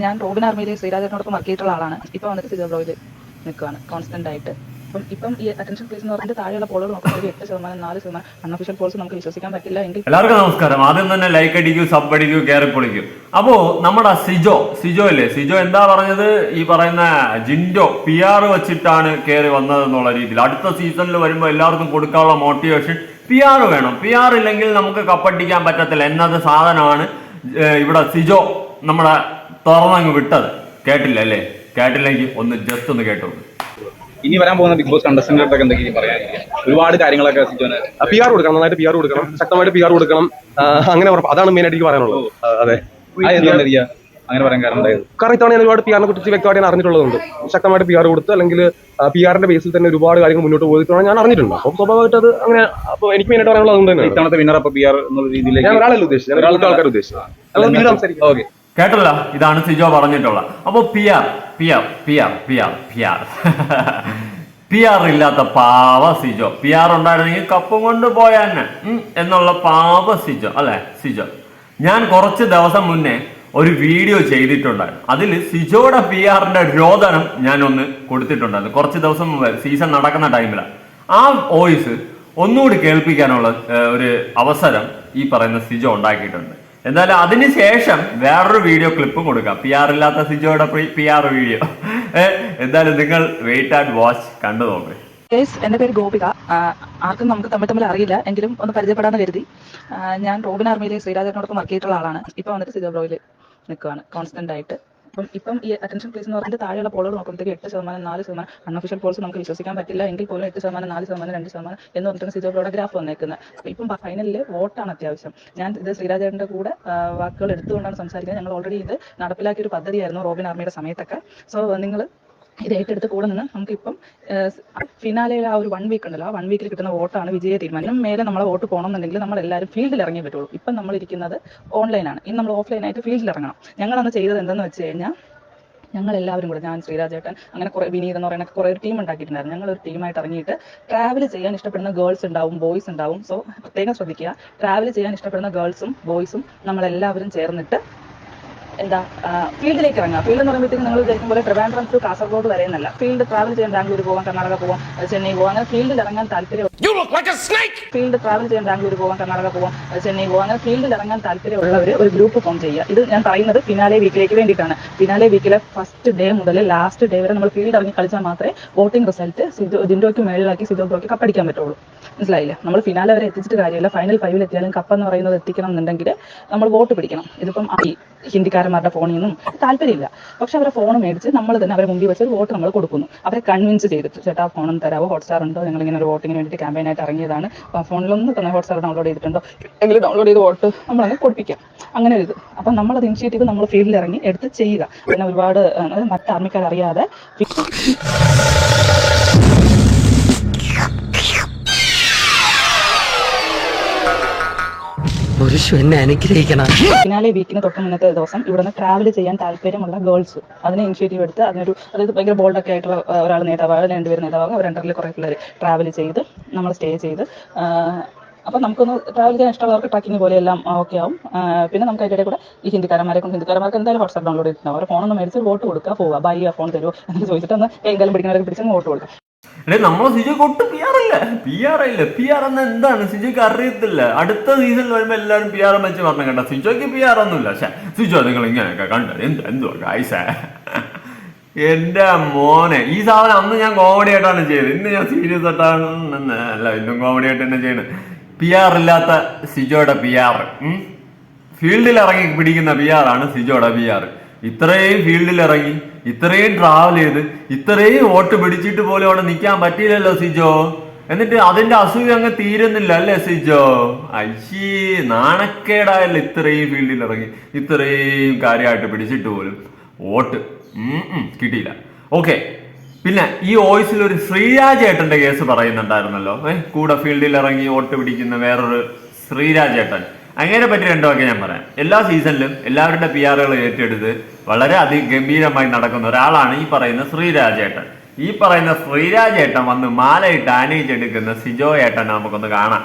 ഞാൻ റോബിൻ ആർമിയിൽ ശ്രീരാജനോടൊപ്പം വർക്ക് ചെയ്തിട്ടുള്ള ആളാണ്. ഇപ്പൊ വന്നിട്ട് സിജോ ബ്ലോയിൽ നിൽക്കുകയാണ് കോൺസ്റ്റന്റ് ആയിട്ട്. അപ്പം ഇപ്പം ഈ അറ്റൻഷൻ പ്ലേസ് എന്ന് പറഞ്ഞിട്ട് താഴെയുള്ള പോളുകൾ നോക്കുമ്പോൾ ഒരു എട്ട് ശതമാനം നാല് ശതമാനം അൺഒഫീഷ്യൽ പോൾസ് നമുക്ക് വിശ്വസിക്കാൻ പറ്റില്ല എങ്കിൽ എല്ലാവർക്കും നമസ്കാരം. ആദ്യം തന്നെ ലൈക്ക് അടിക്കൂ സബ് അടിക്കൂ കയറി പൊളിക്കൂ. അപ്പോ നമ്മുടെ സിജോ സിജോ അല്ലേ? സിജോ എന്താ പറഞ്ഞത്? ഈ പറയുന്ന ജിൻഡോ പി ആർ വെച്ചിട്ടാണ് കയറി വന്നത് എന്നുള്ള രീതിയിൽ. അടുത്ത സീസണിൽ വരുമ്പോൾ എല്ലാവർക്കും കൊടുക്കാനുള്ള മോട്ടിവേഷൻ പി ആർ വേണം. പി ആർ ഇല്ലെങ്കിൽ നമുക്ക് കപ്പടിക്കാൻ പറ്റത്തില്ല. എന്നത് സാധനമാണ് ഇവിടെ സിജോ നമ്മുടെ തുറന്നങ്ങ് വിട്ടത്. കേട്ടില്ല അല്ലേ? കേട്ടില്ലെങ്കിൽ ഒന്ന് ജസ്റ്റ് ഒന്ന് കേട്ടു. ഇനി വരാൻ പോകുന്ന ബിഗ് ബോസ് കണ്ടസ്റ്റന്റുകൾക്ക് എന്തെങ്കിലും പറയാനില്ല ഒരുപാട് കാര്യങ്ങളൊക്കെ പി ആർ കൊടുക്കണം നന്നായിട്ട് പി ആർ കൊടുക്കണം. ശക്തമായിട്ട് പി ആർ കൊടുക്കണം. അങ്ങനെ അതാണ് മെയിൻ ആയിട്ട് എനിക്ക് പറയാനുള്ളത്. അതെ? അങ്ങനെ പറയാൻ കാരണം കാരണം ഇത്തവണ ഞാൻ ഒരുപാട് പി ആറിനെ കുറിച്ച് വ്യക്തമായിട്ട് ഞാൻ അറിഞ്ഞിട്ടുള്ളതുണ്ട്. ശക്തമായിട്ട് പി ആർ കൊടുത്ത് അല്ലെങ്കിൽ പി ആറിന്റെ ബേസിൽ തന്നെ ഒരുപാട് കാര്യങ്ങൾ മുന്നോട്ട് പോയിട്ടാണ് ഞാൻ അറിഞ്ഞിട്ടുണ്ട്. അപ്പോൾ സ്വാഭാവികമായിട്ട് അത് അങ്ങനെ അപ്പോൾ എനിക്ക് മെയിൻ ആയിട്ട് പറയാനുള്ളത് അതുകൊണ്ട് തന്നെ ഇത്തവണത്തെ വിന്നർ അപ്പൊ പി ആർ എന്നുള്ള ഞാൻ രീതിയിലേക്ക് ഒരാളല്ല ഉദ്ദേശിച്ചത്. ഞാൻ കൂടുതൽ ആൾക്കാർ ഉദ്ദേശിച്ചത്. ഓക്കെ. കേട്ടല്ല? ഇതാണ് സിജോ പറഞ്ഞിട്ടുള്ളത് അപ്പോൾ P R P R P R P R P R P R ഇല്ലാത്ത പാവ സിജോ. പി ആർ ഉണ്ടായിരുന്നെങ്കിൽ കപ്പും കൊണ്ട് പോയാന്നെ എന്നുള്ള പാവ സിജോ. അല്ലെ സിജോ? ഞാൻ കുറച്ച് ദിവസം മുന്നേ ഒരു വീഡിയോ ചെയ്തിട്ടുണ്ടായിരുന്നു. അതിൽ സിജോയുടെ പി ആറിന്റെ രോദനം ഞാൻ ഒന്ന് കൊടുത്തിട്ടുണ്ടായിരുന്നു. കുറച്ച് ദിവസം മുമ്പ് സീസൺ നടക്കുന്ന ടൈമിലാണ് ആ വോയിസ് ഒന്നുകൂടി കേൾപ്പിക്കാനുള്ള ഒരു അവസരം ഈ പറയുന്ന സിജോ ഉണ്ടാക്കിയിട്ടുണ്ട്. എന്തായാലും അതിനുശേഷം വേറൊരു വീഡിയോ ക്ലിപ്പും കൊടുക്കാം. പി ആർ ഇല്ലാത്ത സിജോയുടെ പി ആർ വീഡിയോ എന്തായാലും നിങ്ങൾ വെയിറ്റ് ആൻഡ് വാച്ച് കണ്ടു നോക്ക്. എന്റെ പേര് ഗോപിക. ആർക്കും നമുക്ക് തമ്മിൽ തമ്മിൽ അറിയില്ല. എങ്കിലും ഒന്ന് പരിചയപ്പെടാന്ന് കരുതി. ഞാൻ റോബിൻ ആർമിയിലെ ശ്രീരാജനോടൊപ്പം വർക്ക് ചെയ്തിട്ടുള്ള ആളാണ്. ഇപ്പൊ വന്നിട്ട് സിജോ ബ്രോയിൽ നിൽക്കുവാണ്. കോൺസ്റ്റന്റ് ആയിട്ട്. അപ്പം ഇപ്പം ഈ അറ്റൻഷൻ പ്ലീസ് എന്ന് പറഞ്ഞിട്ട് താഴെയുള്ള പോളുകൾ നോക്കുമ്പോഴത്തേക്ക് എട്ട് ശതമാനം നാല് ശതമാനം അൺഒഫീഷ്യൽ പോൾസ് നമുക്ക് വിശ്വസിക്കാൻ പറ്റില്ല. എങ്കിൽ പോലും എട്ട് ശതമാനം നാല് ശതമാനം രണ്ട് ശതമാനം എന്ന് പറഞ്ഞിട്ടാണ് സിജോ ബ്ലോയുടെ ഗ്രാഫ് വന്നേക്കുന്നത്. അപ്പം ഇപ്പം ഫൈനലിൽ വോട്ടാണ് അത്യാവശ്യം. ഞാൻ ഇത് ശ്രീരാജേട്ടന്റെ കൂടെ വാക്കുകൾ എടുത്തുകൊണ്ടാണ് സംസാരിക്കുന്നത്. ഞങ്ങൾ ഓൾറെഡി ഇത് നടപ്പിലാക്കിയ ഒരു പദ്ധതിയായിരുന്നു റോബിൻ ആർമിയുടെ സമയത്തൊക്കെ. സോ നിങ്ങൾ ഇത് ഏറ്റെടുത്ത് കൂടെ നിന്ന് നമുക്കിപ്പം ഫിനാലയിൽ ആ ഒരു വൺ വീക്ക് ഉണ്ടല്ലോ ആ വൺ വീക്കിൽ കിട്ടുന്ന വോട്ടാണ് വിജയ തീരുമാനം. മേലെ നമ്മളെ വോട്ട് പോകണമെന്നുണ്ടെങ്കിൽ നമ്മൾ എല്ലാവരും ഫീൽഡിൽ ഇറങ്ങി പറ്റുള്ളൂ. ഇപ്പം നമ്മൾ ഇരിക്കുന്നത് ഓൺലൈനാണ് ഇനി നമ്മൾ ഓഫ്ലൈൻ ആയിട്ട് ഫീൽഡിൽ ഇറങ്ങണം. ഞങ്ങൾ അന്ന് ചെയ്തത് എന്തെന്ന് വെച്ച് കഴിഞ്ഞാൽ ഞങ്ങൾ എല്ലാവരും കൂടെ ഞാൻ ശ്രീരാജേട്ടൻ അങ്ങനെ കുറെ വിനീത് എന്ന് പറയുന്ന കുറെ ഒരു ടീം ഉണ്ടാക്കിയിട്ടുണ്ടായിരുന്നു. ഞങ്ങൾ ഒരു ടീമായിട്ട് ഇറങ്ങിയിട്ട് ട്രാവൽ ചെയ്യാൻ ഇഷ്ടപ്പെടുന്ന ഗേൾസ് ഉണ്ടാവും ബോയ്സ് ഉണ്ടാവും. സോ പ്രത്യേകം ശ്രദ്ധിക്കുക. ട്രാവൽ ചെയ്യാൻ ഇഷ്ടപ്പെടുന്ന ഗേൾസും ബോയ്സും നമ്മളെല്ലാവരും ചേർന്നിട്ട് എന്താ ഫീൽഡിലേക്ക് ഇറങ്ങുക. ഫീൽഡ് എന്ന് പറയുമ്പോഴത്തേക്കും നിങ്ങൾ വിചാരിക്കും പോലെ ട്രിവാൻഡ്രം ടു കാസർഗോഡ് വരെ എന്നല്ല. ഫീൽഡ് ട്രാവൽ ചെയ്യാൻ ബാംഗ്ലൂർ പോകാം കർണാടക പോകാം ചെന്നൈ പോകാം അങ്ങനെ ഫീൽഡിൽ ഇറങ്ങാൻ താല്പര്യം ഫീൽഡ് ട്രാവൽ ചെയ്യാൻ ബാംഗ്ലൂർ പോകാം കർണാടക പോകാം ചെന്നൈ പോകാം അങ്ങനെ ഫീൽഡിൽ ഇറങ്ങാൻ താല്പര്യമുള്ളവർ ഒരു ഗ്രൂപ്പ് ഫോം ചെയ്യുക. ഇത് ഞാൻ പറയുന്നത് ഫിനാലെ വീക്കിലേക്ക് വേണ്ടിയിട്ടാണ്. ഫിനാലെ വീക്കിലെ ഫസ്റ്റ് ഡേ മുതൽ ലാസ്റ്റ് ഡേ വരെ നമ്മൾ ഫീൽഡ് ഇറങ്ങി കളിച്ചാൽ മാത്രമേ വോട്ടിംഗ് റിസൾട്ട് സിജോ ജിൻഡോയ്ക്ക് മേളിലാക്കി സിജോ ബ്രോയ്ക്ക് കപ്പടിക്കാൻ പറ്റുള്ളൂ. മനസ്സിലായില്ലേ? നമ്മൾ ഫിനാലെ വരെ എത്തിച്ചിട്ട് കാര്യമില്ല. ഫൈനൽ ഫൈവിൽ എത്തിയാലും കപ്പ് എന്ന് പറയുന്നത് എത്തിക്കണം എന്നുണ്ടെങ്കിൽ നമ്മൾ വോട്ട് പിടിക്കണം. ഇതിപ്പം ഹിന്ദിക്കാരന്മാരുടെ ഫോണിൽ നിന്നും താല്പര്യമില്ല. പക്ഷെ അവരെ ഫോൺ മേടിച്ച് നമ്മൾ തന്നെ അവരെ മുമ്പിൽ വെച്ച് ഒരു വോട്ട് നമ്മൾ കൊടുക്കുന്നു. അവരെ കൺവിൻസ് ചെയ്തിട്ട് ചേട്ടാ ഫോണും തരാവോ? ഹോട്ട്സ്റ്റാർ ഉണ്ടോ? ഞങ്ങൾ ഇങ്ങനെ ഒരു വോട്ടിങ്ങിന് വേണ്ടിയിട്ട് ക്യാമ്പയിൻ ആയിട്ട് ഇറങ്ങിയതാണ്. ഫോണിലൊന്നും തന്നെ ഹോട്ട്സ്റ്റാർ ഡൗൺലോഡ് ചെയ്തിട്ടുണ്ടോ? എങ്കിലും ഡൗൺലോഡ് ചെയ്ത് വോട്ട് നമ്മൾ നമ്മളങ്ങ് കൊടുപ്പിക്കാം. അങ്ങനെ ഒരു ഇത്. നമ്മൾ നമ്മളത് ഇനിഷ്യേറ്റീവ് നമ്മൾ ഫീൽഡിൽ ഇറങ്ങി എടുത്ത് ചെയ്യുക. പിന്നെ ഒരുപാട് മറ്റാർമിക്കാരറിയാതെ ആർമിക്കാർ അറിയാതെ പുരുഷു എന്നെ അനുഗ്രഹിക്കണം. ഫിനാലെ വീക്കിന് തൊട്ട് മുന്നത്തെ ദിവസം ഇവിടുന്ന് ട്രാവൽ ചെയ്യാൻ താല്പര്യമുള്ള ഗേൾസ് അതിനെ ഇനിഷ്യേറ്റീവ് എടുത്ത് അതിനൊരു അതായത് ഭയങ്കര ബോൾഡൊക്കെ ആയിട്ടുള്ള ഒരാൾ നേതാവാകും രണ്ടുപേർ നേതാവാകും അവർ രണ്ടറിൽ കുറേ പിള്ളേർ ട്രാവൽ ചെയ്ത് നമ്മൾ സ്റ്റേ ചെയ്ത്. അപ്പൊ നമുക്കൊന്ന് ട്രാവൽ ചെയ്യാൻ ഇഷ്ടമുള്ളവർക്ക് ട്രക്കിംഗ് പോലെ എല്ലാം ഓക്കെ ആവും. പിന്നെ നമുക്ക് അതിന്റെ കൂടെ ഈ ഹിന്ദിക്കാരന്മാരെ കൊണ്ട് ഹിന്ദിക്കാരന്മാർക്ക് എന്തായാലും ഹോട്ട്സ്റ്റാർ ഡൗൺലോഡ് ചെയ്തിട്ടുണ്ടാവും. അവർ ഫോണൊന്ന് മേടിച്ച് വോട്ട് കൊടുക്കുക. പോവുക ബൈ ആ ഫോൺ തരുമോ എന്ന് ചോദിച്ചിട്ട് ഒന്ന് എങ്കിലും പിടിക്കുന്നവർക്ക് പിടിച്ച് വോട്ട് കൊടുക്കുക എടേ നമ്മൾ സിജോക്ക് ഒട്ടും പി ആർ അല്ല. പി ആർ ഇല്ല പി ആർ എന്ന എന്താണ്? സിജോക്ക് അറിയത്തില്ല. അടുത്ത സീസണിൽ വരുമ്പോൾ എല്ലാവരും പി ആർ എം വെച്ച് പറഞ്ഞു കേട്ടോ. സിജോക്ക് പി ആർ ഒന്നുമില്ല. സിജോ നിങ്ങൾ ഇങ്ങനെയൊക്കെ കണ്ടത് എന്ത് എന്തുവാ കായ്സ എന്റെ മോനെ ഈ സാധനം അന്ന് ഞാൻ കോമഡി ആയിട്ടാണ് ചെയ്തത്. ഇന്ന് ഞാൻ സീരിയസ് ആയിട്ടാണ് അല്ല ഇന്നും കോമഡി ആയിട്ട് തന്നെ ചെയ്യണത്. പി ആർ ഇല്ലാത്ത സിജോയുടെ പി ആർ ഫീൽഡിൽ ഇറങ്ങി പിടിക്കുന്ന പി ആർ ആണ് സിജോയുടെ പി ആർ ഇത്രയും ഫീൽഡിൽ ഇറങ്ങി. ഇത്രയും ട്രാവൽ ചെയ്ത് ഇത്രയും വോട്ട് പിടിച്ചിട്ട് പോലും അവിടെ നിൽക്കാൻ പറ്റിയില്ലല്ലോ സിജോ. എന്നിട്ട് അതിന്റെ അസൂയ അങ്ങ് തീരുന്നില്ല അല്ലേ സിജോ? അയ്യേ നാണക്കേടായല്ലോ ഇത്രയും ഫീൽഡിൽ ഇറങ്ങി. ഇത്രയും കാര്യമായിട്ട് പിടിച്ചിട്ട് പോലും വോട്ട് കിട്ടിയില്ല. ഓക്കെ പിന്നെ ഈ വോയിസിൽ ഒരു ശ്രീരാജ് ശ്രീരാജേട്ടന്റെ കേസ് പറയുന്നുണ്ടായിരുന്നല്ലോ. ഏഹ് കൂടെ ഫീൽഡിൽ ഇറങ്ങി വോട്ട് പിടിക്കുന്ന വേറൊരു ശ്രീരാജേട്ടൻ. അങ്ങനെ പറ്റി രണ്ടു വാക്ക് ഞാൻ പറയാം. എല്ലാ സീസണിലും എല്ലാവരുടെ പി ആറുകൾ ഏറ്റെടുത്ത് വളരെ അതിഗംഭീരമായി നടക്കുന്ന ഒരാളാണ് ഈ പറയുന്ന ശ്രീരാജേട്ടൻ. ഈ പറയുന്ന ശ്രീരാജേട്ടൻ വന്ന് മാലയിട്ട് ആനയിച്ചെടുക്കുന്ന സിജോ ഏട്ടൻ നമുക്കൊന്ന് കാണാം.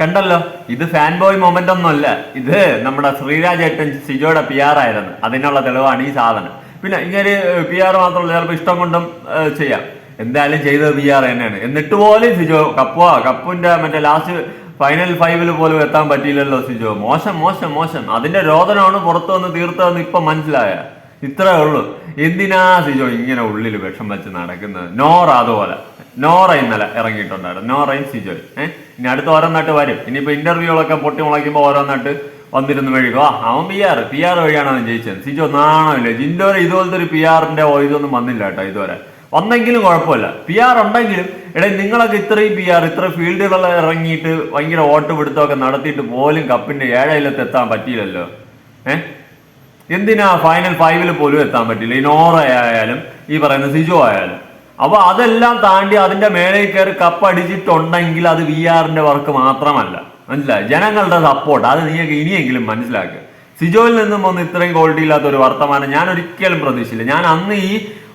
കണ്ടല്ലോ ഇത് ഫാൻ ബോയ് മൊമെന്റ് ഒന്നുമല്ല. ഇത് നമ്മുടെ ശ്രീരാജേട്ടൻ സിജോയുടെ പി ആർ ആയിരുന്നു. അതിനുള്ള തെളിവാണ് ഈ സാധനം. പിന്നെ ഇങ്ങനെ പി ആർ മാത്രമല്ല ചിലപ്പോൾ ഇഷ്ടം കൊണ്ടും ചെയ്യാം. എന്തായാലും ചെയ്തത് പി ആർ തന്നെയാണ്. എന്നിട്ട് പോലും സിജോ കപ്പുവാ കപ്പിന്റെ മറ്റേ ലാസ്റ്റ് ഫൈനൽ ഫൈവിൽ പോലും എത്താൻ പറ്റിയില്ലല്ലോ സിജോ. മോശം മോശം മോശം. അതിന്റെ രോദനമാണ് പുറത്തു വന്ന് തീർത്തതെന്ന് ഇപ്പൊ മനസ്സിലായ. ഇത്രേ ഉള്ളൂ. എന്തിനാ സിജോ ഇങ്ങനെ ഉള്ളിൽ വിഷം വെച്ച് നടക്കുന്നത്? നോറ അതുപോലെ. നോറ ഇന്നലെ ഇറങ്ങിയിട്ടുണ്ടായിരുന്നു. നോറയും സിജോയും. ഏഹ് ഇനി അടുത്ത ഓരോന്നായിട്ട് വരും. ഇനിയിപ്പോ ഇന്റർവ്യൂകളൊക്കെ പൊട്ടി മുളയ്ക്കുമ്പോൾ വന്നിരുന്ന് മെഴുകുക അവൻ പി ആർ പി ആർ വഴിയാണ് അവൻ ജയിച്ചത്. സിജോ നാണമില്ല ജിൻഡോരെ ഇതുപോലത്തെ ഒരു പി ആറിന്റെ ഇതൊന്നും വന്നില്ല കേട്ടോ ഇതുവരെ. വന്നെങ്കിലും കുഴപ്പമില്ല. പി ആർ ഉണ്ടെങ്കിലും ഇടയിൽ നിങ്ങളൊക്കെ ഇത്രയും പി ആർ ഇത്ര ഫീൽഡുകൾ ഇറങ്ങിയിട്ട് ഭയങ്കര വോട്ട് പിടുത്തമൊക്കെ നടത്തിയിട്ട് പോലും കപ്പിന്റെ ഏഴയിലത്ത് എത്താൻ പറ്റിയില്ലല്ലോ. ഏഹ് എന്തിനാ ഫൈനൽ ഫൈവിൽ പോലും എത്താൻ പറ്റില്ല ഈ നോറ ആയാലും ഈ പറയുന്ന സിജോ ആയാലും. അപ്പൊ അതെല്ലാം താണ്ടി അതിന്റെ മേലേ കയറി കപ്പ് അടിച്ചിട്ടുണ്ടെങ്കിൽ അത് വി ആറിന്റെ വർക്ക് മാത്രമല്ല. മനസ്സിലായി? ജനങ്ങളുടെ സപ്പോർട്ട് അത് നീയൊക്കെ ഇനിയെങ്കിലും മനസ്സിലാക്കുക സിജോയിൽ നിന്നും ഒന്ന് ഇത്രയും ക്വാളിറ്റി ഇല്ലാത്ത ഒരു വർത്തമാനം ഞാൻ ഒരിക്കലും പ്രതീക്ഷിച്ചില്ല. ഞാൻ അന്ന് ഈ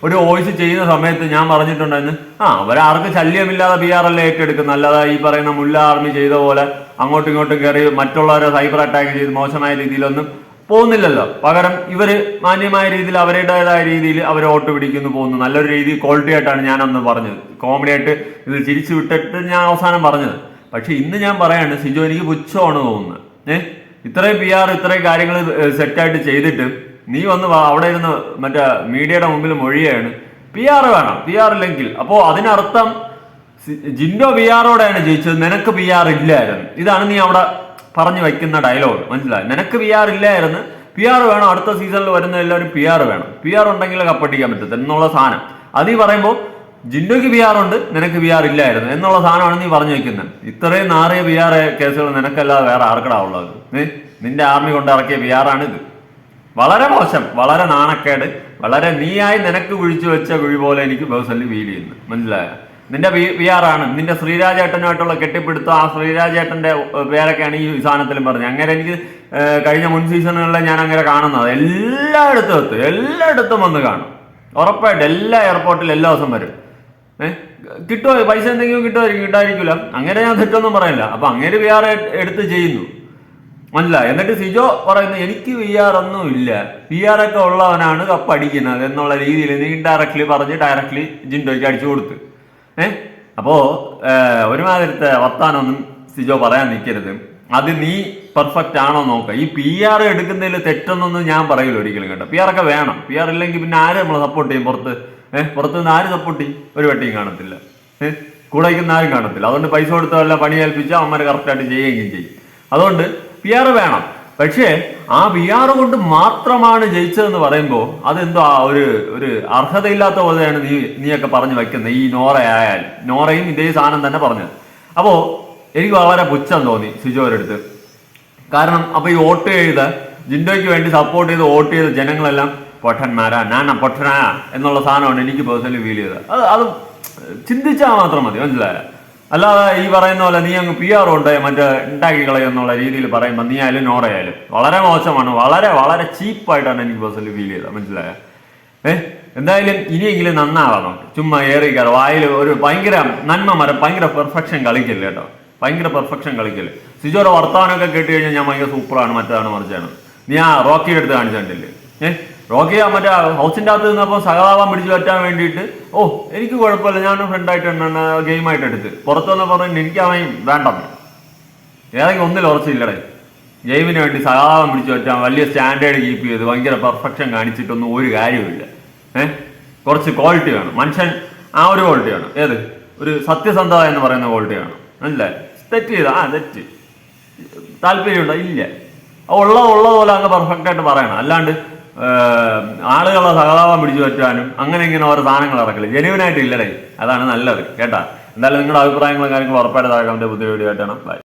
ഒരു വോയിസ് ചെയ്യുന്ന സമയത്ത് ഞാൻ പറഞ്ഞിട്ടുണ്ടായിരുന്നു ആ അവരാർക്ക് ശല്യമില്ലാതെ ബി ആർ എൽ ഏറ്റെടുക്കുന്ന അല്ലാതെ ഈ പറയുന്ന മുല്ല ആർമി ചെയ്ത പോലെ അങ്ങോട്ടും ഇങ്ങോട്ടും കയറി മറ്റുള്ളവരെ സൈബർ അറ്റാക്ക് ചെയ്ത് മോശമായ രീതിയിലൊന്നും പോകുന്നില്ലല്ലോ. പകരം ഇവർ മാന്യമായ രീതിയിൽ അവരുടേതായ രീതിയിൽ അവർ വോട്ട് പിടിക്കുന്നു പോകുന്നു. നല്ലൊരു രീതി ക്വാളിറ്റി ആയിട്ടാണ് ഞാൻ അന്ന് പറഞ്ഞത്. കോമഡി ആയിട്ട് ഇത് ചിരിച്ചു വിട്ടിട്ട് ഞാൻ അവസാനം പറഞ്ഞത്. പക്ഷെ ഇന്ന് ഞാൻ പറയാണ് സിജോ എനിക്ക് പുച്ഛമാണ് തോന്നുന്നത്. ഏഹ് ഇത്രയും പി ആർ ഇത്രയും കാര്യങ്ങൾ സെറ്റായിട്ട് ചെയ്തിട്ട് നീ വന്ന് അവിടെ ഇരുന്ന് മറ്റേ മീഡിയയുടെ മുമ്പിൽ മൊഴിയാണ്. പി ആർ വേണം പി ആർ ഇല്ലെങ്കിൽ. അപ്പോ അതിനർത്ഥം ജിൻഡോ പി ആറോടെയാണ് ജയിച്ചത് നിനക്ക് പി ആർ ഇല്ലായിരുന്നു. ഇതാണ് നീ അവിടെ പറഞ്ഞു വയ്ക്കുന്ന ഡയലോഗ് മനസ്സിലായി? നിനക്ക് പി ആർ ഇല്ലായിരുന്നു പി ആർ വേണം അടുത്ത സീസണിൽ വരുന്ന എല്ലാവരും പി ആർ വേണം. പി ആർ ഉണ്ടെങ്കിൽ കപ്പടിക്കാൻ പറ്റത്തില്ല എന്നുള്ള സാധനം. അത് ഈ പറയുമ്പോൾ ജിൻഡോയ്ക്ക് ബി ആർ ഉണ്ട് നിനക്ക് ബി ആർ ഇല്ലായിരുന്നു എന്നുള്ള സാധനമാണ് നീ പറഞ്ഞു വെക്കുന്നത്. ഇത്രയും നാറിയ ബി ആർ കേസുകൾ നിനക്കല്ലാതെ വേറെ ആർക്കടാ ഉള്ളത്? നിന്റെ ആർമി കൊണ്ട് ഇറക്കിയ ബി ഇത്. വളരെ മോശം വളരെ നാണക്കേട് വളരെ നീയായി നിനക്ക് കുഴിച്ചു വെച്ച കുഴി പോലെ എനിക്ക് പേഴ്സണലി ഫീൽ ചെയ്യുന്നു. മനസ്സിലായ? നിന്റെ വി ആണ്. നിന്റെ ശ്രീരാജേട്ടനുമായിട്ടുള്ള കെട്ടിപ്പിടുത്തം ആ ശ്രീരാജേട്ടന്റെ പേരൊക്കെയാണ് ഈ സാധനത്തിലും പറഞ്ഞത്. അങ്ങനെ എനിക്ക് കഴിഞ്ഞ മുൻ സീസണുകളിലെ ഞാൻ അങ്ങനെ കാണുന്നത്. എല്ലായിടത്തും എത്തും. എല്ലായിടത്തും വന്ന് കാണും. ഉറപ്പായിട്ട് എല്ലാ എയർപോർട്ടിലും എല്ലാ ദിവസം വരും. ഏഹ് കിട്ടുമോ? പൈസ എന്തെങ്കിലും കിട്ടുമായിരിക്കും കിട്ടായിരിക്കില്ല അങ്ങനെ ഞാൻ തെറ്റൊന്നും പറയില്ല. അപ്പൊ അങ്ങനെ വി ആർ എടുത്ത് ചെയ്യുന്നു. അല്ല എന്നിട്ട് സിജോ പറയുന്നു എനിക്ക് വി ആർ ഒന്നും ഇല്ല. വി ആർ ഒക്കെ ഉള്ളവനാണ് കപ്പ് അടിക്കുന്നത് എന്നുള്ള രീതിയിൽ നീ ഇൻഡയറക്ട്ലി പറഞ്ഞ് ഡയറക്ട്ലി ജിൻഡോയ്ക്ക് അടിച്ചു കൊടുത്ത്. ഏഹ് അപ്പോ ഏഹ്, ഒരുമാതിരത്തെ വർത്താനൊന്നും സിജോ പറയാൻ നിൽക്കരുത് അത് നീ പെർഫെക്റ്റ് ആണോ നോക്കുക ഈ പി ആർ എടുക്കുന്നതിൽ തെറ്റൊന്നും ഞാൻ പറയില്ല ഒരിക്കലും കേട്ടോ. പി ആർ ഒക്കെ വേണം. പി ആർ ഇല്ലെങ്കിൽ പിന്നെ ആര് നമ്മൾ സപ്പോർട്ട് ചെയ്യും പുറത്ത്? ഏഹ് പുറത്ത് നിന്ന് ആര് തപ്പൊട്ടി ഒരു വെട്ടിയും കാണത്തില്ല. ഏഹ് കൂടെ വയ്ക്കുന്ന ആരും കാണത്തില്ല. അതുകൊണ്ട് പൈസ കൊടുത്തതല്ല പണി ഏൽപ്പിച്ച അവന്മാരെ കറക്റ്റായിട്ട് ചെയ്യുകയും ചെയ്യും. അതുകൊണ്ട് പി ആർ വേണം. പക്ഷേ ആ പി ആർ കൊണ്ട് മാത്രമാണ് ജയിച്ചതെന്ന് പറയുമ്പോൾ അതെന്തോ ഒരു ഒരു അർഹതയില്ലാത്ത പോലെയാണ് നീ നീയൊക്കെ പറഞ്ഞു വെക്കുന്നത് ഈ നോറ ആയാലും. നോറയും ഇതേ സാധനം തന്നെ പറഞ്ഞത്. അപ്പോൾ എനിക്ക് വളരെ പുച്ഛം തോന്നി സിജോയുടെ അടുത്ത് കാരണം അപ്പൊ ഈ വോട്ട് ചെയ്ത് ജിൻഡോയ്ക്ക് വേണ്ടി സപ്പോർട്ട് ചെയ്ത് വോട്ട് ചെയ്ത ജനങ്ങളെല്ലാം പൊട്ടന്മാരാ ഞാനാ പൊട്ടനാ എന്നുള്ള സാധനമാണ് എനിക്ക് പേഴ്സണലി ഫീൽ ചെയ്തത്. അത് അത് ചിന്തിച്ചാൽ മാത്രം മതി മനസ്സിലായ? അല്ലാതെ ഈ പറയുന്ന പോലെ നീ അങ്ങ് പി ആർ ഉണ്ട് മറ്റേ ഉണ്ടാക്കി കളയുന്നുള്ള രീതിയിൽ പറയുമ്പോൾ നീ ആയാലും നോറയായാലും വളരെ മോശമാണ് വളരെ വളരെ ചീപ്പായിട്ടാണ് എനിക്ക് പേഴ്സണലി ഫീൽ ചെയ്തത് മനസ്സിലായ? ഏഹ് എന്തായാലും ഇനിയെങ്കിലും നന്നാവാം നമുക്ക്. ചുമ്മാ ഏറി കയറി. വായിൽ ഒരു ഭയങ്കര നന്മ മരം ഭയങ്കര പെർഫെക്ഷൻ കളിക്കില്ല കേട്ടോ? ഭയങ്കര പെർഫെക്ഷൻ കളിക്കില്ല സിജോയുടെ വർത്തമാനമൊക്കെ കേട്ട് കഴിഞ്ഞാൽ ഞാൻ ഭയങ്കര സൂപ്പറാണ് മറ്റേതാണ് മറിച്ചാണ്. നീ ആ റോക്കിയുടെ അടുത്ത് കാണിച്ചിട്ടില്ലേ ഏഹ് റോക്കി മറ്റേ ഹൗസിന്റെ അകത്ത് നിന്നപ്പോൾ സഹതാപം പിടിച്ചു പറ്റാൻ വേണ്ടിയിട്ട് ഓ എനിക്ക് കുഴപ്പമില്ല ഞാൻ ഫ്രണ്ടായിട്ട് ഗെയിമായിട്ട് എടുത്ത്. പുറത്തു വന്ന പറഞ്ഞു എനിക്ക് അവൻ വേണ്ട. ഏതെങ്കിലും ഒന്നിൽ ഉറച്ചില്ലടേ. ഗെയിമിന് വേണ്ടി സഹതാപം പിടിച്ചു പറ്റാൻ വലിയ സ്റ്റാൻഡേർഡ് കീപ്പ് ചെയ്ത് ഭയങ്കര പെർഫെക്ഷൻ കാണിച്ചിട്ടൊന്നും ഒരു കാര്യമില്ല ഏഹ് കുറച്ച് ക്വാളിറ്റി വേണം. മനുഷ്യൻ ആ ഒരു ക്വാളിറ്റി വേണം. ഏത്? ഒരു സത്യസന്ധത എന്ന് പറയുന്ന ക്വാളിറ്റി വേണം. അല്ലേ? തെറ്റ് ചെയ്ത ആ തെറ്റ്. താല്പര്യമുണ്ടോ? ഇല്ല. ഉള്ള ഉള്ളത് പോലെ അങ്ങ് പെർഫെക്റ്റ് ആയിട്ട് പറയണം. അല്ലാണ്ട് ആളുകളെ സഹതാപം പിടിച്ചു പറ്റാനും അങ്ങനെ ഇങ്ങനെ ഓരോ സാധനങ്ങൾ ഇറക്കില്ല ജെനുവിനായിട്ട് ഇല്ലടേ. അതാണ് നല്ലത്. കേട്ടാ? എന്തായാലും നിങ്ങളുടെ അഭിപ്രായങ്ങളും കാര്യങ്ങളും ഉറപ്പായിട്ട് താഴെ കമന്റ് പുതിയ വീഡിയോ ആയിട്ടാണ് ബൈ